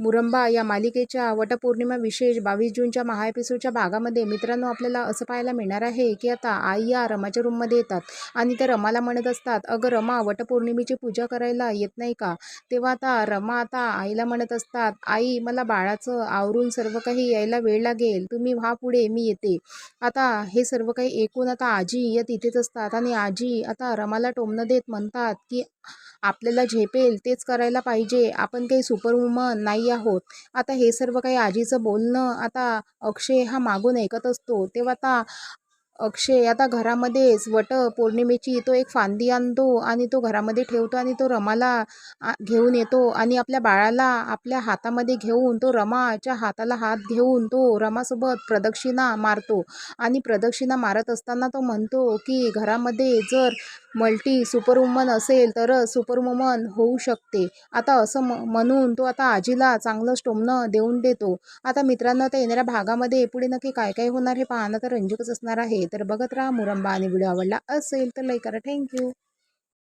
मुरंबा या मालिकेच्या वटपौर्णिमा विशेष बावीस जूनच्या महाएपिसोडच्या भागामध्ये मित्रांनो आपल्याला असं पाहायला मिळणार आहे की आता आई या रमाच्या रूममध्ये येतात. आणि त्या रमाला म्हणत असतात अगं रमा वटपौर्णिमेची पूजा करायला येत नाही का? तेव्हा आता रमा आता आईला म्हणत असतात आई मला बाळाचं आवरून सर्व काही यायला वेळ लागेल. तुम्ही व्हा पुढे मी येते. आता हे सर्व काही ऐकून आता आजी या तिथेच असतात आणि आजी आता रमाला टोमणं देत म्हणतात की आपल्याला झेपेल तेच करायला पाहिजे. आपण काही सुपरवुमन नाही आहोत. आता हे सर्व काही आजीचं बोलणं आता अक्षय हा मागून ऐकत असतो. तेव्हा आता अक्षय आता घरामध्येच वट पौर्णिमेची तो एक फांदी आणतो आणि तो घरामध्ये ठेवतो आणि तो रमाला घेऊन येतो आणि आपल्या बाळाला आपल्या हातामध्ये घेऊन तो रमाच्या हाताला हात घेऊन तो रमासोबत प्रदक्षिणा मारतो. आणि प्रदक्षिणा मारत असताना तो म्हणतो की घरामध्ये जर मल्टी सुपरवुमन असेल तरच सुपरवुमन होऊ शकते. आता असं म म्हणून तो आता आजीला चांगलं टोमणं देऊन देतो. आता मित्रांनो आता येणाऱ्या भागामध्ये पुढे नक्की काय काय होणार हे पाहणं तर रंजकच असणार आहे. तर बघत राहा मुरंबा आणि व्हिडिओ आवडला असेल तर लाईक करा. थँक्यू